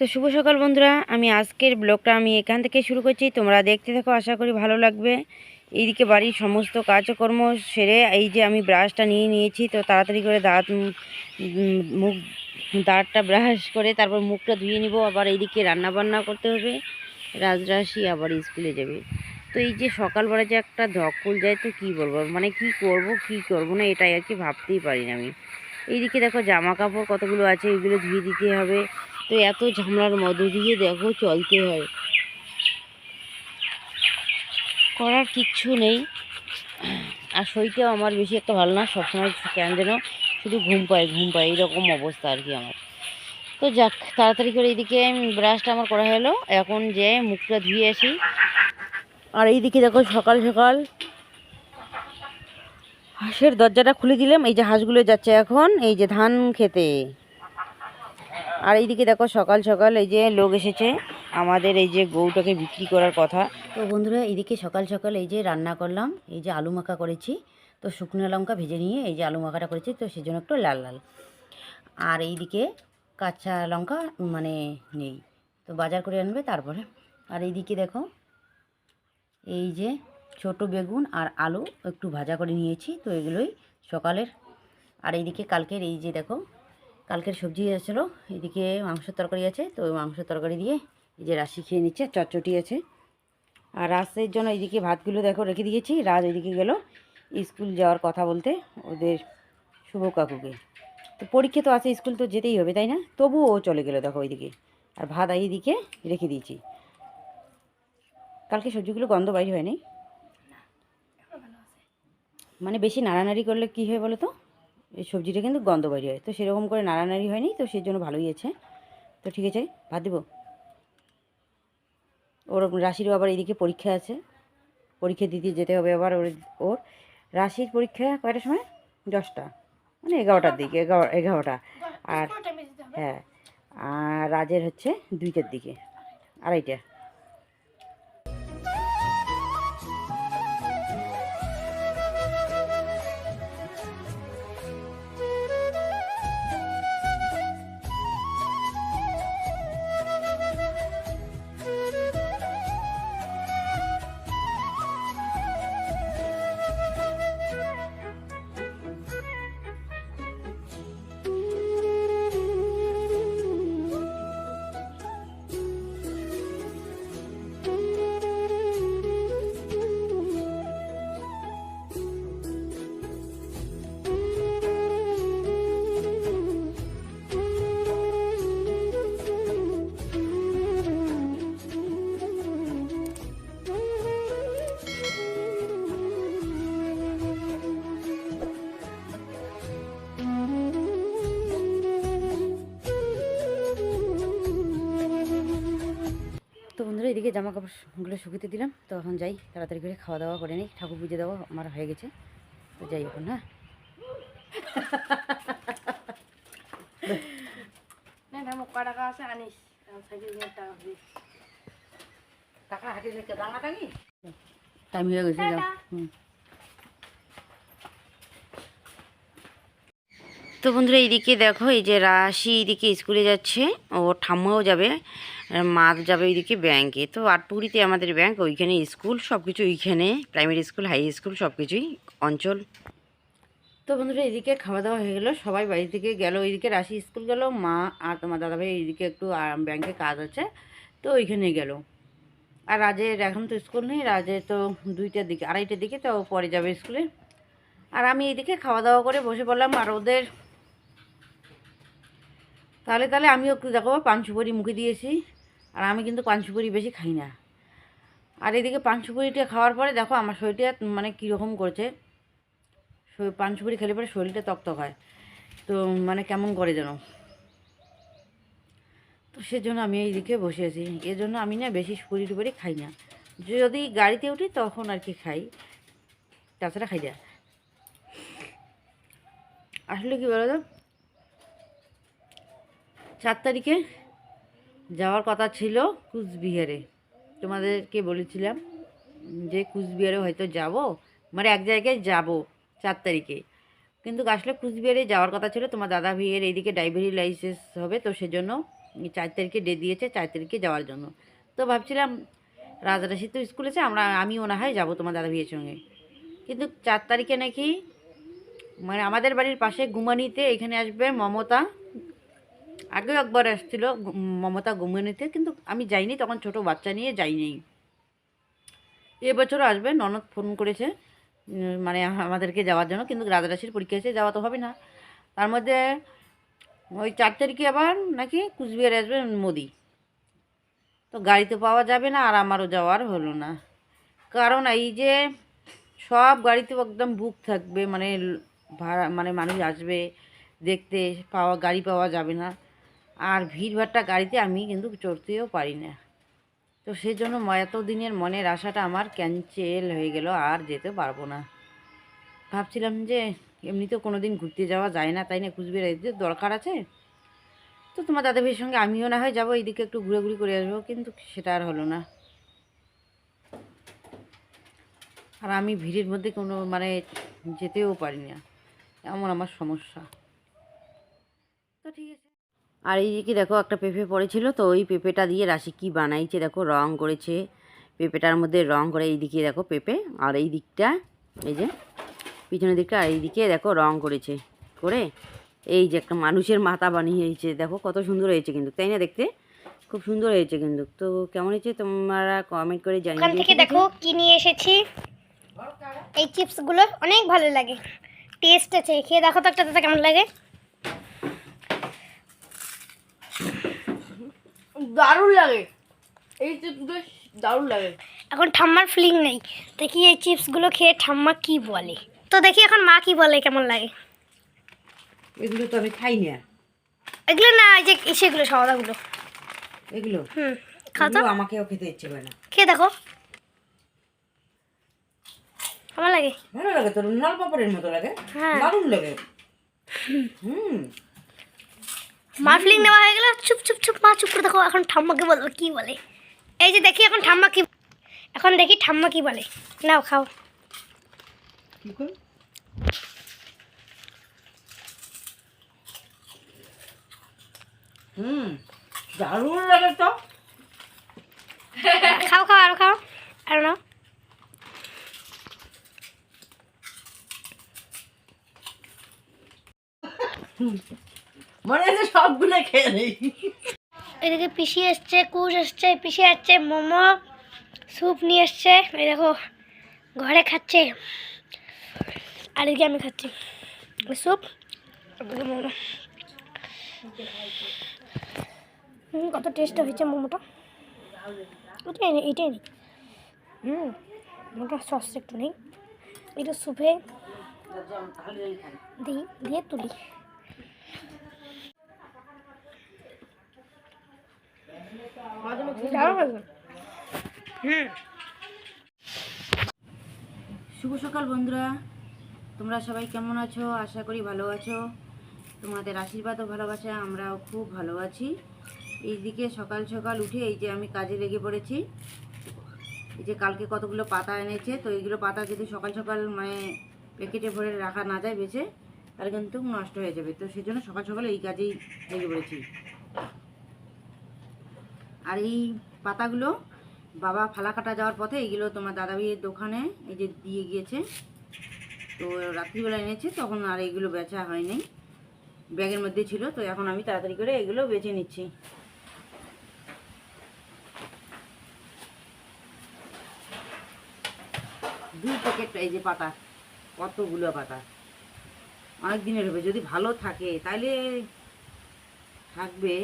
তো শুভ সকাল বন্ধুরা, আমি আজকের ব্লগটা আমি এখান থেকে শুরু করছি। তোমরা দেখতে থাকো, আশা করি ভালো লাগবে। এইদিকে বাড়ির সমস্ত কাজকর্ম সেরে এই যে আমি ব্রাশটা নিয়ে নিয়েছি, তো তাড়াতাড়ি করে দাঁত মুখ, দাঁতটা ব্রাশ করে তারপর মুখটা ধুয়ে নিব। আবার এইদিকে রান্না বান্না করতে হবে। রাজরাশি আবার স্কুলে যাবে। তো এই যে সকালবেলা যে একটা ধকল যায়, তো কি বলব? মানে কি করব কি করব না, এটাই আর কি ভাবতেই পারি না আমি। এইদিকে দেখো জামা কাপড় কতগুলো আছে, এগুলো ধুয়ে দিতে হবে। তো এত ঝামেলার মধ্য দিয়ে দেখো চলতে হয়। করার কিচ্ছু নেই। আর শরীরটাও আমার বেশি একটা ভালো না, সবসময় কেন যেন শুধু ঘুম পায় ঘুম পায়, এইরকম অবস্থা আর কি আমার। তো যাক, তাড়াতাড়ি করে এইদিকে ব্রাশটা আমার করা হলো এখন যে মুখটা ধুয়ে আসি। আর এইদিকে দেখো সকাল সকাল হাঁসের দরজাটা খুলে দিলাম। এই যে হাঁসগুলো যাচ্ছে এখন, এই যে ধান খেতে। আর এইদিকে দেখো সকাল সকাল এই যে লোক এসেছে, আমাদের এই যে গরুটাকে বিক্রি করার কথা। তো বন্ধুরা, এইদিকে সকাল সকাল এই যে রান্না করলাম, এই যে আলু মাখা করেছি। তো শুকনো লঙ্কা ভেজে নিয়ে এই যে আলু মাখাটা করেছি, তো সেজন্য একটু লাল লাল। আর এইদিকে কাঁচা লঙ্কা মানে নেই। তো বাজার করে আনবে তারপরে। আর এইদিকে দেখো, এই যে ছোট বেগুন আর আলু একটু ভাজা করে নিয়েছি, তো এগুলোই সকালের। আর এইদিকে কালকের এই যে দেখো কালকের সবজি ছিল এদিকে মাংসের তরকারি আছে, তো ওই মাংসের তরকারি দিয়ে এই যে রাশি খেয়ে নিচ্ছে, চটচটি আছে। আর রাজের জন্য এইদিকে ভাতগুলো দেখো রেখে দিয়েছি, রাজ ওইদিকে গেল স্কুল যাওয়ার কথা বলতে ওদের শুভ কাকুকে। তো পরীক্ষা তো আছে, স্কুল তো যেতেই হবে, তাই না? তবুও ও চলে গেলো দেখো ওইদিকে, আর ভাত এইদিকে রেখে দিয়েছি। কালকে সবজিগুলো গন্ধ বাইরে হয়নি? মানে বেশি নাড়ানাড়ি করলে কী হয় বলো তো? এই সবজিটা কিন্তু গন্ধ বাইরে হয়। তো সেরকম করে নাড়ানাড়ি হয়নি তো সেই জন্য ভালোই আছে তো ঠিক আছে ভাত দেবো? ওর রাশিরও আবার এদিকে পরীক্ষা আছে। পরীক্ষা দিতে যেতে হবে আবার ওর ওর। রাশির পরীক্ষা কয়টার সময়? দশটা। মানে এগারোটার দিকে এগারো এগারোটা। আর হ্যাঁ আর রাজের হচ্ছে দুইটার দিকে। আড়াইটা। জামা কাপড়গুলো শুকিয়ে দিলাম তো এখন যাই তাড়াতাড়ি করে খাওয়া দাওয়া করে নিই। ঠাকুর পুজো দেওয়া আমার হয়ে গেছে তো যাই এখন হ্যাঁ টাইম হয়ে গেছে তো বন্ধুরা এইদিকে দেখো এই যে রাশি এইদিকে স্কুলে যাচ্ছে ও ঠাম্মাও যাবে। মা যাবে ওইদিকে ব্যাংকে তো আটপুকুরিতে আমাদের ব্যাংক ওইখানে স্কুল সব কিছু ওইখানে। প্রাইমারি স্কুল হাই স্কুল সব কিছুই অঞ্চল। তো বন্ধুরা, এদিকে খাওয়া দাওয়া হয়ে গেলো। সবাই বাড়ি থেকে গেল, ওইদিকে রাশি স্কুল গেল। মা আর তোমার দাদা দাদাভাই এইদিকে একটু ব্যাংকে কাজ আছে। তো ওইখানে গেল। আর রাজের এখন তো স্কুল নেই রাজের তো দুইটার দিকে, আড়াইটার দিকে তো পরে যাবে স্কুলে আর আমি এদিকে খাওয়া দাওয়া করে বসে পড়লাম। আর ওদের তাহলে তাহলে আমিও একটু দেখো পান মুখে দিয়েছি। আর আমি কিন্তু পান সুপারি বেশি খাই না। আর এদিকে পানসুপুরিটা খাওয়ার পরে দেখো আমার শরীরটা মানে কীরকম করছে। শরীর- খেলে পরে শরীরটা তকতক হয়। তো মানে কেমন করে যেন তো সেজন্য আমি এইদিকে বসে আছি। এর জন্য আমি না বেশি সুপারি টুপারি খাই না। যদি গাড়িতে উঠি তখন আর কি খাই। তাছাড়া খাই না। আসলে কি বলো তো চার তারিখে যাওয়ার কথা ছিল কুচবিহারে। তোমাদেরকে বলেছিলাম যে কুচবিহারে হয়তো যাব মানে এক জায়গায় যাব চার তারিখে। কিন্তু আসলে কুচবিহারে যাওয়ার কথা ছিল, তোমার দাদা ভাইয়ের এইদিকে ড্রাইভারি লাইসেন্স হবে, তো সেজন্য চার তারিখে ডেট দিয়েছে, চার তারিখে যাওয়ার জন্য। তো ভাবছিলাম রাজারাশি তো স্কুল আছে, আমরা, আমিও না হয় যাব তোমার দাদা ভাইয়ের সঙ্গে। কিন্তু চার তারিখে নাকি মানে আমাদের বাড়ির পাশে গুমানিতে এখানে আসবে মমতা আগেও একবার আসছিল গু- মমতা গুমানিতে কিন্তু আমি যাইনি, তখন ছোট বাচ্চা নিয়ে যাইনি। এবছরও আসবে, ননদ ফোন করেছে মানে আমাদেরকে যাওয়ার জন্য, কিন্তু রাজারাশির পরীক্ষা এসে যাওয়া তো হবে না। তার মধ্যে ওই চার তারিখে আবার নাকি কুচবিহারে আসবে মোদি। তো গাড়িতে পাওয়া যাবে না, আর আমারও যাওয়ার হলো না। কারণ এই যে সব গাড়িতে একদম বুক থাকবে মানে ভাড়া মানে মানুষ আসবে, দেখতে, পাওয়া, গাড়ি পাওয়া যাবে না। আর ভিড়ভাট্টা গাড়িতে আমি কিন্তু চড়তেও পারি না। তো সেই জন্য এতদিনের মনের আশাটা আমার ক্যান্সেল হয়ে গেল, আর যেতে পারব না। ভাবছিলাম যে এমনিতেও কোনো দিন ঘুরতে যাওয়া যায় না, তাই না, কুচবিহার দরকার আছে? তো তোমার দাদা ভাইয়ের সঙ্গে আমিও না হয় যাব, এইদিকে একটু ঘুরে ঘুরে করে আসব, কিন্তু সেটা আর হলো না। আর আমি ভিড়ের মধ্যে কোনো মানে যেতেও পারি না, এমন আমার সমস্যা। আর এই দিকে দেখো একটা পেঁপে পড়েছিল তো ওই পেঁপেটা দিয়ে রাশি কি বানাইছে দেখো রং করেছে। পেঁপেটার মধ্যে রং করে এই দিকে দেখো পেঁপে আর এই দিকটা এই যে পিছনের দিকটা আর এই দিকে দেখো রং করেছে করে এই যে একটা মানুষের মাথা বানিয়েছে দেখো কত সুন্দর হয়েছে কিন্তু তাই না দেখতে? খুব সুন্দর হয়েছে কিন্তু তো কেমন হয়েছে তোমরা কমেন্ট করে জানিয়ে ওখান থেকে দেখো কি নিয়ে এসেছি। এই চিপসগুলো অনেক ভালো লাগে টেস্ট আছে খেয়ে দেখো তো একটা কেমন লাগে। দারুণ লাগে। এই চিপসগুলো দারুণ লাগে। এখন ঠাম্মার ফিলিং নেই। দেখি এই চিপসগুলো খেয়ে ঠাম্মা কি বলে। তো দেখি এখন মা কি বলে কেমন লাগে? এগুলো তো আমি খাই না এগুলো না এই যে সেগুলো সওদাগুলো। এগুলো? হুম খাও তো। এগুলো আমাকেও খেতে ইচ্ছে করে না। খেয়ে দেখো। কেমন লাগে? ভালো লাগে তোর নল পাপড়ের মতো লাগে। হ্যাঁ। দারুণ লাগে। হুম। মার ফিলিং নেওয়া হয়ে গেল। চুপ চুপ চুপ মা চুপ করে দেখো এখন ঠাম্মাকে বলব কি বলে। এই যে দেখি এখন ঠাম্মা কি এখন দেখি ঠাম্মা কি বলে। নাও খাও। হুম দারুণ লাগে তো। খাও খাও আরও খাও আরও নাও। মনে হচ্ছে সবগুলো খেয়ে নেই। এদিকে পিসি এসছে, কুশ এসছে, পিসি আসছে, মোমো, স্যুপ নিয়ে এসছে। এই দেখো, ঘরে খাচ্ছে। আর এদিকে আমি খাচ্ছি। স্যুপ মোমো। কত টেস্ট হয়েছে মোমোটা? ওটাই নেই এটাই নেই। হুম মোটা সস একটু নেই। এটা স্যুপে দিই, দিয়ে তুলি। শুভ সকাল বন্ধুরা। তোমরা সবাই কেমন আছো? আশা করি ভালো আছো। তোমাদের আশীর্বাদ ও ভালোবাসা আমরাও খুব ভালো আছি। এইদিকে সকাল সকাল উঠে এই যে আমি কাজে লেগে পড়েছি। এই যে কালকে কতগুলো পাতা এনেছে, তো এইগুলো পাতা যদি সকাল সকাল মানে প্যাকেটে ভরে রাখা না যায় বেছে তাহলে কিন্তু নষ্ট হয়ে যাবে। তো সেই জন্য সকাল সকাল এই কাজেই লেগে পড়েছি। আর এই পাতাগুলো বাবা ফালা কাটা যাওয়ার পথে এইগুলো তোমার দাদা ভাইয়ের দোকানে এই যে দিয়ে গিয়েছে। তো রাত্রিবেলা এনেছে, তখন আর এইগুলো বেচা হয়নি। ব্যাগের মধ্যে ছিল, তো এখন আমি তাড়াতাড়ি করে এগুলো বেছে নিচ্ছি। দুই প্যাকেট এই যে পাতা, কতগুলো পাতা? অনেক দিনের হবে, যদি ভালো থাকে তাহলে থাকবে।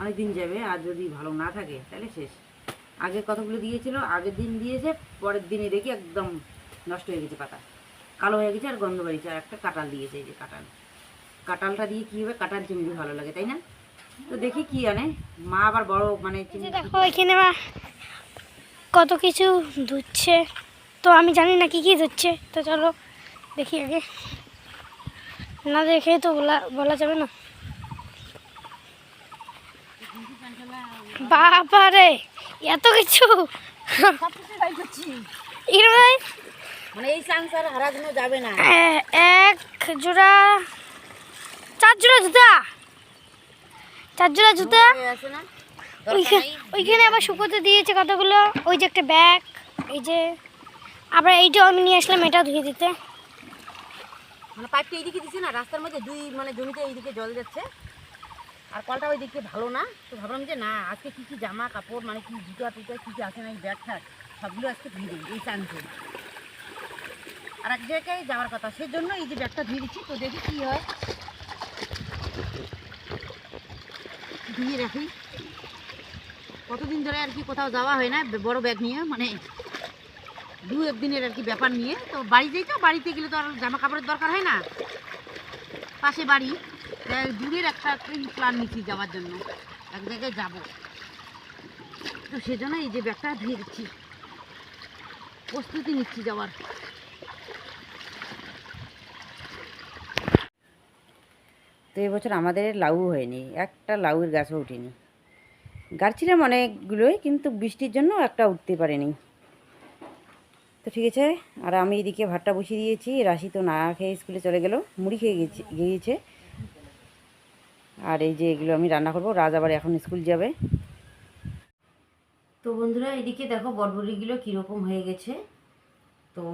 অনেক দিন যাবে আর যদি ভালো না থাকে তাহলে শেষ। আগে কতগুলো দিয়েছিল আগের দিন দিয়েছে পরের দিনে দেখি একদম নষ্ট হয়ে গেছে পাতা। কালো হয়ে গেছে আর গন্ধ বাড়িছে আর একটা কাঁটাল দিয়েছে এই যে কাঁটাল কাঁটালটা দিয়ে কী হবে? কাঁটাল চিংড়ি ভালো লাগে তাই না? তো দেখি কি আনে। মা আবার বড় মানে দেখো এখানে মা কত কিছু ধুচ্ছে। তো আমি জানি না কি কি ধুচ্ছে। তো চলো দেখি আগে। না দেখে তো বলা বলা যাবে না। বাবা রে এত কিছু? মানে এই সংসার হারানো যাবে না। এক জোড়া চার জোড়া জুতা। চারজোড়া জুতা। আছে না? ওইখানে ওইখানে আবার শুকোতে দিয়েছে কতগুলো? ওই যে একটা ব্যাগ এই যে। আবার এইটাও আমি নিয়ে আসলাম এটাও ধুয়ে দিতে। মানে পাইপটা এইদিকে দিছে না? রাস্তার মধ্যে দুই মানে জমিতে এইদিকে জল যাচ্ছে। আর কলটা ওই দিকে ভালো না, তো ভাবলাম যে না, আজকে কী কী জামা কাপড় মানে কি জুতা টুতা, কী কী আছে না এই ব্যাগ ঠ্যাগ সবগুলো আজকে ধুয়ে দিই এই চান্সে আর এক জায়গায় যাওয়ার কথা, সেজন্য এই যে ব্যাগটা ধুয়ে দিচ্ছি, তো দেখি কী হয়। ধুয়ে রাখি। কতদিন ধরে আর কি কোথাও যাওয়া হয় না, বড় ব্যাগ নিয়ে মানে দু একদিনের আর কি ব্যাপার নিয়ে, তো বাড়ি যাই তো, বাড়িতে গেলে তো আর জামা কাপড়ের দরকার হয় না। পাশে বাড়ি। দূরের একটা প্ল্যান নিচ্ছি যাওয়ার জন্য। এক জায়গায় যাব। তো সেজন্য এই যে ব্যাগটা দিচ্ছি। প্রস্তুতি নিচ্ছি যাওয়ার। তো এবছর আমাদের লাউ হয়নি। একটা লাউয়ের গাছও উঠেনি। গাছ ছিলাম অনেকগুলোই, কিন্তু বৃষ্টির জন্য একটা উঠতে পারেনি। তো ঠিক আছে, আর আমি এদিকে ভাতটা বসিয়ে দিয়েছি। রাশি তো না খেয়ে স্কুলে চলে গেল, মুড়ি খেয়ে গেছে গিয়েছে। আর এই যে এগুলো আমি রান্না করব। রাজ আবার এখন স্কুল যাবে। তো বন্ধুরা, এদিকে দেখো বটবড়িগুলো কীরকম হয়ে গেছে। তো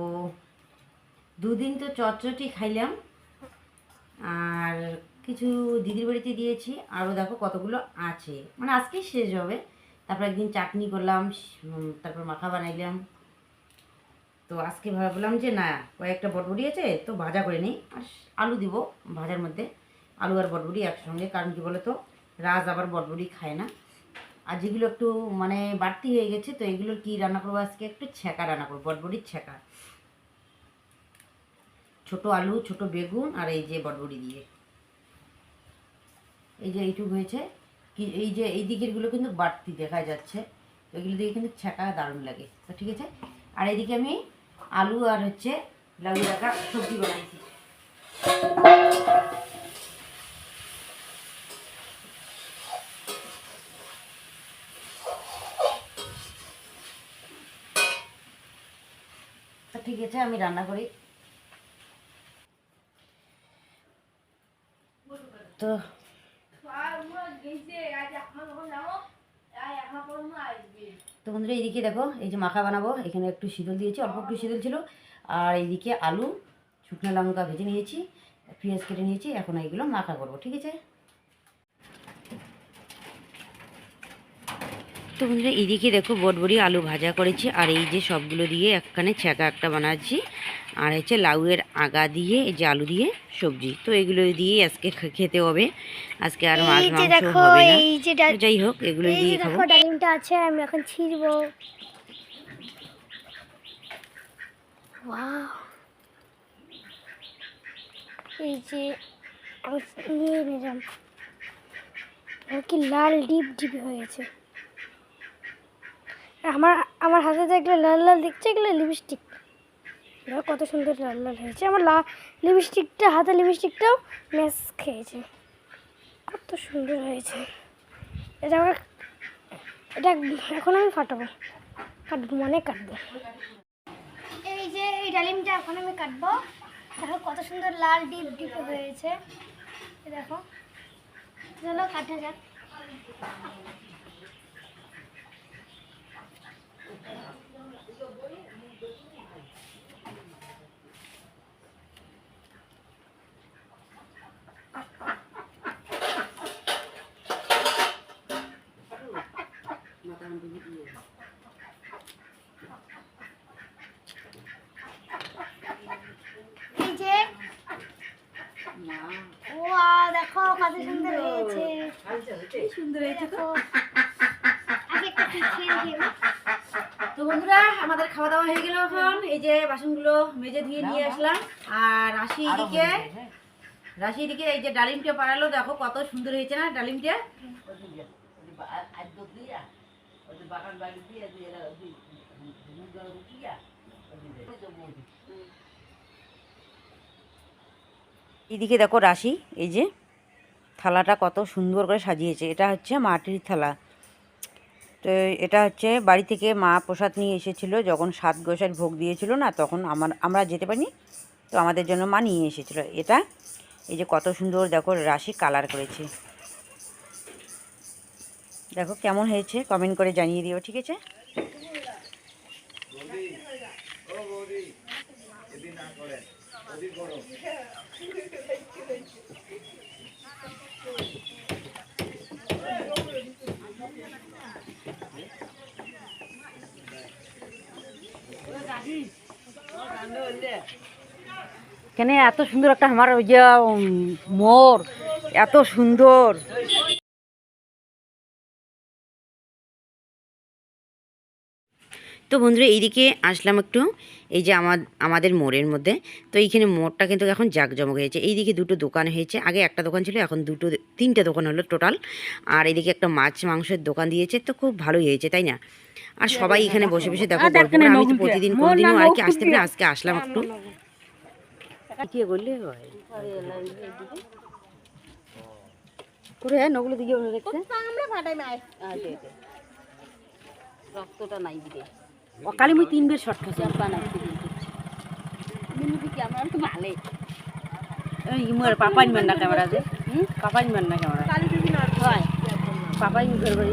দুদিন তো চটচটি খাইলাম। আর কিছু দিদির বাড়িতে দিয়েছি। আরও দেখো কতগুলো আছে। মানে আজকেই শেষ হবে। তারপর একদিন চাটনি করলাম তারপর মাখা বানাইলাম। তো আজকে ভাবলাম যে না, কয়েকটা বটবড়ি আছে, তো ভাজা করে নিই। আর আলু দিব ভাজার মধ্যে। আলু আর বটবড়ি একসঙ্গে, কারণ কি বলো তো রাজ আবার বটবড়ি খায় না। আর যেগুলো একটু মানে বাড়তি হয়ে গেছে, তো এগুলোর কি রান্না করব আজকে? একটু ছ্যাঁকা রান্না করব বটবড়ির ছ্যাঁকা। ছোট আলু, ছোট বেগুন, আর এই যে বটবড়ি দিয়ে। এই যে এইটুকু হয়েছে। কি, এই যে এই দিকেরগুলো কিন্তু বাড়তি দেখা যাচ্ছে এগুলো দিয়ে কিন্তু ছ্যাঁকা দারুণ লাগে। তো ঠিক আছে? আর এদিকে আমি আলু আর হচ্ছে লাউ রাখা সবজি বানাইছি। আছে আমি রান্না করি। তো তো বন্ধুরা, এইদিকে দেখো, এই যে মাখা বানাবো। এখানে একটু শীতল দিয়েছি, অল্প একটু শীতল ছিল। আর এইদিকে আলু, শুকনো লঙ্কা ভেজে নিয়েছি, পেঁয়াজ কেটে নিয়েছি, এখন এইগুলো মাখা করব, ঠিক আছে? তো বন্ধুরা এইদিকে দেখো বটবড়ি আলু ভাজা করেছি আর এই যে সবগুলো দিয়ে একখানে ছ্যাঁকা একটা বানাচ্ছি আর হচ্ছে লাউয়ের আগা দিয়ে এই যে আলু দিয়ে সবজি। তো এগুলো দিয়ে আজকে খেতে হবে। আজকে আর মাছ মাংস হবে না। যাই হোক এগুলো দিয়ে খাব। ডালিমটা আছে আমি এখন ছিঁড়বো। ওয়াও। এই যে নিয়ে নিলাম। কি লাল ডিপ ডিপ হয়ে গেছে। আর আমার আমার হাতে দেখলে লাল লাল দেখছে, এগুলো লিপস্টিক দেখো কত সুন্দর লাল লাল হয়েছে। আমার লা লিপস্টিকটা হাতে লিপস্টিকটাও ম্যাচ খেয়েছে। কত সুন্দর হয়েছে। এটা আমার এটা এখন আমি ফাটাবো। কাটবো মানে কাটবো। এই যে এই ডালিমটা এখন আমি কাটবো। দেখো কত সুন্দর লাল ডিপ ডিপ হয়েছে। দেখো। চলো কাটা যাক এই যে ওয়াও দেখো কত সুন্দর হয়েছে সুন্দর হয়েছে তো দেখো আগে একটা কি খেয়ে দেখি আমি। তো বন্ধুরা আমাদের খাওয়া দাওয়া হয়ে গেল এখন। এই যে বাসনগুলো মেজে ধুয়ে নিয়ে আসলাম। আর রাশি এদিকে রাশি এদিকে এই যে ডালিমটা পাড়ালো দেখো কত সুন্দর হয়েছে না ডালিমটা? এদিকে দেখো রাশি এই যে থালাটা কত সুন্দর করে সাজিয়েছে। এটা হচ্ছে মাটির থালা। তো এটা হচ্ছে বাড়ি থেকে মা প্রসাদ নিয়ে এসেছিল, যখন সাত গোসাইয়ের ভোগ দিয়েছিল না, তখন আমার, আমরা যেতে পারিনি, তো আমাদের জন্য মা নিয়ে এসেছিল। এটা, এই যে কত সুন্দর, দেখো, রাশি কালার করেছে। দেখো কেমন হয়েছে কমেন্ট করে জানিয়ে দিও, ঠিক আছে? কেন এত সুন্দর একটা আমার ওই যে মোর, এত সুন্দর। তো বন্ধুরা, এইদিকে আসলাম একটু, এই যে আমার, আমাদের মোড়ের মধ্যে। তো এইখানে মোড়টা কিন্তু এখন জাঁকজমক হয়েছে। এইদিকে দুটো দোকান হয়েছে। আগে একটা দোকান ছিল, এখন দুটো, তিনটে দোকান হলো টোটাল। আর এইদিকে একটা মাছ মাংসের দোকান দিয়েছে, তো খুব ভালোই হয়েছে, তাই না? আর সবাই এখানে বসে বসে দেখো গল্প করে। আমি তো প্রতিদিন কোনোদিনও আর কি আসতে পারি আজকে আসলাম একটু কি? করলে হয়। করে নগুলো দিকে দেখতে আমরা ফাটাই মাই রক্তটা নাই দিকে। অকালে মুই তিন বের শর্ট খাচ্ছি আর বানাই মিনুটি কি আমার তো ভালো এই মোর পাপাই মান না ক্যামেরা দে। হুম? পাপাই মান না ক্যামেরা কালি দিবি না। হয়। পাপাই ঘর বাড়ি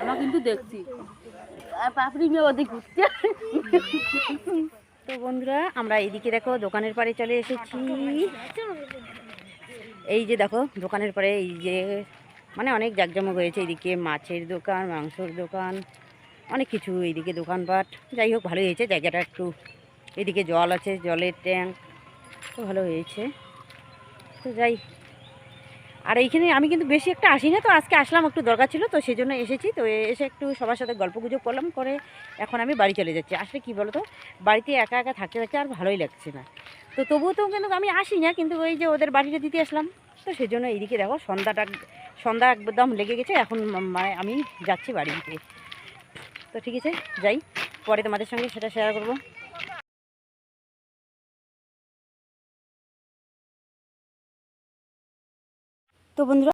আমরা কিন্তু দেখছি। পাপড়ি ঘুরছে। তো বন্ধুরা, আমরা এইদিকে দেখো, দোকানের পাড়ে চলে এসেছি। এই যে দেখো, দোকানের পরে এই যে মানে অনেক জাকজমক হয়েছে এইদিকে মাছের দোকান, মাংসর দোকান, অনেক কিছু এইদিকে দোকানপাট। যাই হোক, ভালোই হয়েছে। জায়গাটা একটু এদিকে জল আছে, জলের ট্যাঙ্ক, তো ভালো হয়েছে। তো যাই আর এইখানে আমি কিন্তু বেশি একটা আসি না, তো আজকে আসলাম একটু দরকার ছিল, তো সেই জন্য এসেছি। তো এসে একটু সবার সাথে গল্প গুজব করলাম, করে এখন আমি বাড়ি চলে যাচ্ছি। আসলে কি বলতো, বাড়িতে একা একা থাকতে থাকতে আর ভালোই লাগছে না। তো তবুও তো কিন্তু আমি আসি না, কিন্তু ওই যে ওদের বাড়িটা দিতে আসলাম। তো সেই জন্য এইদিকে দেখো, সন্ধ্যাটা, সন্ধ্যা একদম লেগে গেছে, এখন মানে আমি যাচ্ছি বাড়ি দিতে। তো ঠিক আছে, যাই, পরে তোমাদের সঙ্গে সেটা শেয়ার করব। তো বন্ধুরা